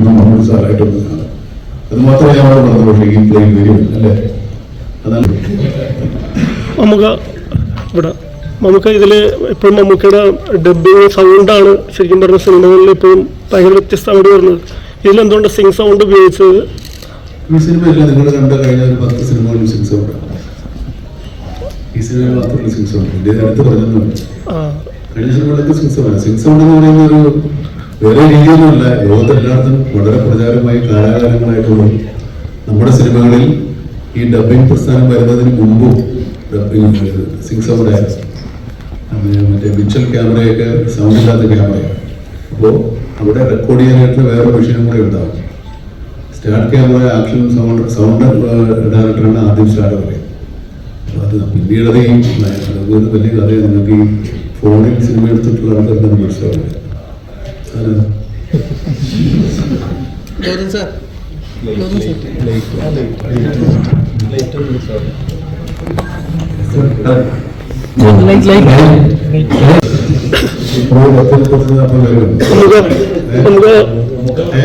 പ്രതീക്ഷിക്കുന്നു നമ്മൾ സാറായിട്ടൊന്നും കാണാം. അത് മാത്രമേ ഞാൻ അവിടെ പറഞ്ഞു പക്ഷേ ഈ പ്ലെയിൻ വരും അല്ലേ? അതാണ് നമുക്ക് ഇവിടെ നമുക്ക് ഇതിൽ എപ്പോഴും മമ്മൂക്കയുടെ ഡബിങ് സൗണ്ടാണ് ശരിക്കും പറഞ്ഞ സിനിമകളിൽ ഇപ്പോഴും ഭയങ്കര വ്യത്യസ്തമായിട്ട് വരുന്നത്. ഇതിൽ എന്തുകൊണ്ട് സിംഗ് സൗണ്ട് ഉപയോഗിച്ചത്? ഈ സിനിമയല്ല നിങ്ങൾ കണ്ട കഴിഞ്ഞ ഒരു പത്ത് സിനിമകളിൽ സിംഗ് സൗണ്ട് ഈ സിനിമയിൽ മാത്രമല്ല സിംഗ് സൗണ്ട് എന്റെ അടുത്ത് പറഞ്ഞു കഴിഞ്ഞ സിനിമകളൊക്കെ സിക്സ് ഉണ്ട് സിക്സ് സൗണ്ട് എന്ന് പറയുന്ന ഒരു വേറെ രീതിയൊന്നുമല്ല. ലോകത്തെല്ലായിടത്തും വളരെ പ്രചാരമായി കാലാകാലങ്ങളായിട്ടുള്ള നമ്മുടെ സിനിമകളിൽ ഈ ഡബിംഗ് പ്രസ്ഥാനം വരുന്നതിന് മുമ്പും സിക്സ് അത് മറ്റേ മിച്ചൽ ക്യാമറയൊക്കെ സൗണ്ട് ഇല്ലാത്ത ക്യാമറയാണ് അപ്പോൾ അവിടെ റെക്കോർഡ് ചെയ്യാനായിട്ട് വേറെ വിഷയം കൂടെ ഉണ്ടാവും. Start camera action sound sound ഡയറക്ടറാണ് ആദ്യം സ്റ്റാർട്ട് പറയുന്നത് പിന്നീട് അത് ഈ വലിയ കഥയാണ് നിങ്ങൾക്ക് ഈ ഫോണിൽ സിനിമ എടുത്തിട്ടുള്ള ആൾക്കാർക്ക് അത് മനസ്സിലാവില്ല. ഗൗതം സാർ നമുക്ക്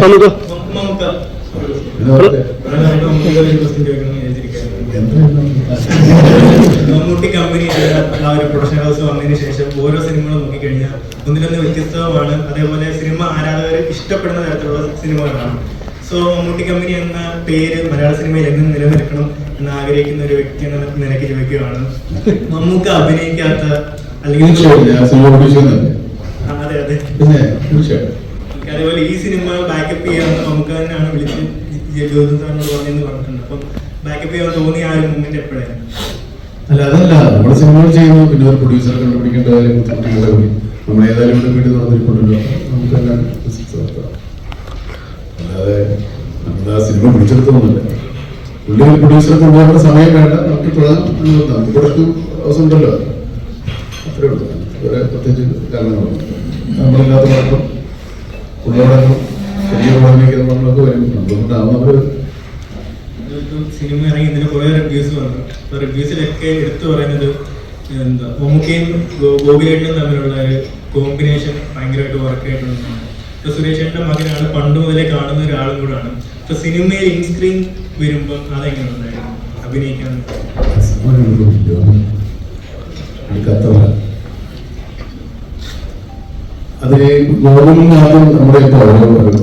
നമുക്ക് മമ്മൂട്ടി കമ്പനി ആ ഒരു പ്രൊഡക്ഷൻ ഹൗസ് വന്നതിന് ശേഷം ഓരോ സിനിമകളും നോക്കിക്കഴിഞ്ഞാൽ ഒന്നിലൊന്ന് വ്യത്യസ്തവുമാണ് അതേപോലെ സിനിമ ആരാധകർ ഇഷ്ടപ്പെടുന്ന തരത്തിലുള്ള സിനിമകളാണ്. സോ മമ്മൂട്ടി കമ്പനി എന്ന പേര് മലയാള സിനിമയിൽ എന്നും നിലനിൽക്കണം എന്ന് ആഗ്രഹിക്കുന്ന ഒരു വ്യക്തി എന്ന നിലയ്ക്ക് ചോദിക്കുകയാണ്. മമ്മൂക്ക അഭിനയിക്കാത്ത അല്ലെങ്കിൽ അതെ അതെ. അതേപോലെ ഈ സിനിമ ബാക്കപ്പ് ചെയ്യാൻ നമുക്ക് തന്നെയാണ് വിളിച്ച് ജ്യോതി സാറിനോട് പറഞ്ഞെന്ന് പറഞ്ഞിട്ടുണ്ട്. അപ്പം ബാക്കപ്പ് ചെയ്യാൻ തോന്നിയ ആ ഒരു മൂമെന്റ് എപ്പോഴായിരുന്നു? അല്ല അതല്ല. നമ്മൾ സിനിമകൾ ചെയ്യുന്നു പിന്നെ ഒരു പ്രൊഡ്യൂസറെ കണ്ടുപിടിക്കേണ്ട കാര്യം ബുദ്ധിമുട്ടുകളെ കൂടി നമ്മൾ ഏതായാലും ഇവിടെ വീട്ടിൽ നടന്നിരിപ്പുണ്ടല്ലോ. നമുക്കെല്ലാം ബിസിനസ് നടത്താം അല്ലാതെ നമ്മൾ ആ സിനിമ പിടിച്ചെടുത്തൊന്നുമില്ല. പുള്ളി ഒരു പ്രൊഡ്യൂസറെ കൊണ്ടുപോകേണ്ട സമയം നമുക്ക് പറഞ്ഞാൽ നമുക്ക് കുറച്ച് ദിവസം ഉണ്ടല്ലോ. അത്രേ ഉള്ളൂ. വേറെ പ്രത്യേകിച്ച് കാരണങ്ങളൊന്നും നമ്മളില്ലാത്ത കുഴപ്പം പുള്ളിയോടൊപ്പം ചെറിയ നമ്മളൊക്കെ വരും. സിനിമ ഇറങ്ങി ഇതിന് കുറെ റിവ്യൂസ് വന്നു. അപ്പോൾ റിവ്യൂസിലൊക്കെ എടുത്തു പറയുന്നത് എന്താ മമ്മൂക്കയും ഗോപിയേട്ടനും തമ്മിലുള്ള ഒരു കോമ്പിനേഷൻ ഭയങ്കരമായിട്ട് വർക്ക് ആയിട്ടുണ്ട് ഇപ്പൊ സുരേഷ് ഏട്ടന്റെ മകനാണ് പണ്ട് മുതലേ കാണുന്ന ഒരാളും കൂടാണ്. ഇപ്പൊ സിനിമയിൽ ഇൻ സ്ക്രീൻ വരുമ്പോൾ അതെങ്ങനെ ഉണ്ടായിരുന്നു? അഭിനയിക്കാൻ ഖത്തറിലാണ് അത് ഗോകുലിൽ ആദ്യം നമ്മുടെ ഇപ്പോൾ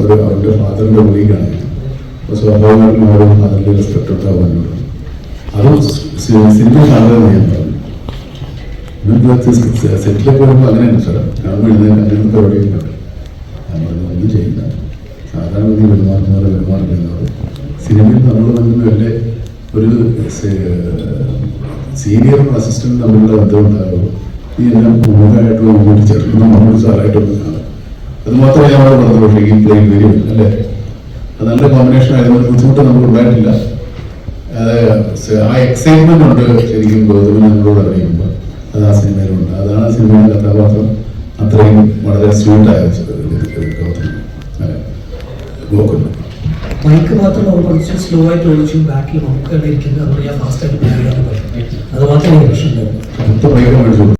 ഒരു അവരുടെ ഫാദറിന്റെ അപ്പോൾ സ്വാഭാവികമായിട്ടും ഫാദറിന്റെ റെസ്പെക്ട് ഉണ്ടാവുന്നുണ്ട് അത് സിനിമ സാധനം ഞാൻ പറഞ്ഞു. സെറ്റിലൊക്കെ വരുമ്പോൾ അങ്ങനെയാണ് സാർ കാരണം എഴുതാൻ ഉണ്ട് ഞാൻ ഒന്നും ചെയ്യില്ല. സാധാരണ ഗതി പോലെ പെരുമാറുന്നത് സിനിമയിൽ നമ്മൾ തമ്മിൽ വലിയ ഒരു സീനിയറും അസിസ്റ്റന്റും തമ്മിലുള്ള ബന്ധം ഉണ്ടാകുള്ളൂ ഈ എല്ലാം മുമ്പായിട്ട് മുമ്പോട്ട് ചേർക്കുന്നു നമ്മൾ സാറായിട്ടൊന്നും കാണാം. അത് മാത്രമേ നമ്മൾ വരും അല്ലേ? നല്ല കോമ്പിനേഷൻ ആയിരുന്നു ഒരു ബുദ്ധിമുട്ട് നമുക്ക് ഉണ്ടായിട്ടില്ല. ആ എക്സൈറ്റ്മെന്റ് ഉണ്ട് ശരിക്കും ഗൗതമൻ നമ്മളോട് അറിയുമ്പോൾ. അത് ആ സിനിമയിലുണ്ട്. അതാണ് ആ സിനിമയിലെ കഥാപാത്രം. അത്രയും വളരെ സ്വീറ്റായ ഗൗതമൻ. ഗോകുലം. മൈക്ക് മാത്രം നമ്മൾ കുറച്ച് സ്ലോ ആയിട്ട് ഓടിച്ചു ബാക്കിൽ നമുക്കാണ് ഇരിക്കുന്നത് അതുകൊണ്ട് ഞാൻ ഫാസ്റ്റ് ആയിട്ട് പോയി. അത് മാത്രമേ പ്രശ്നം ഉണ്ടായിരുന്നു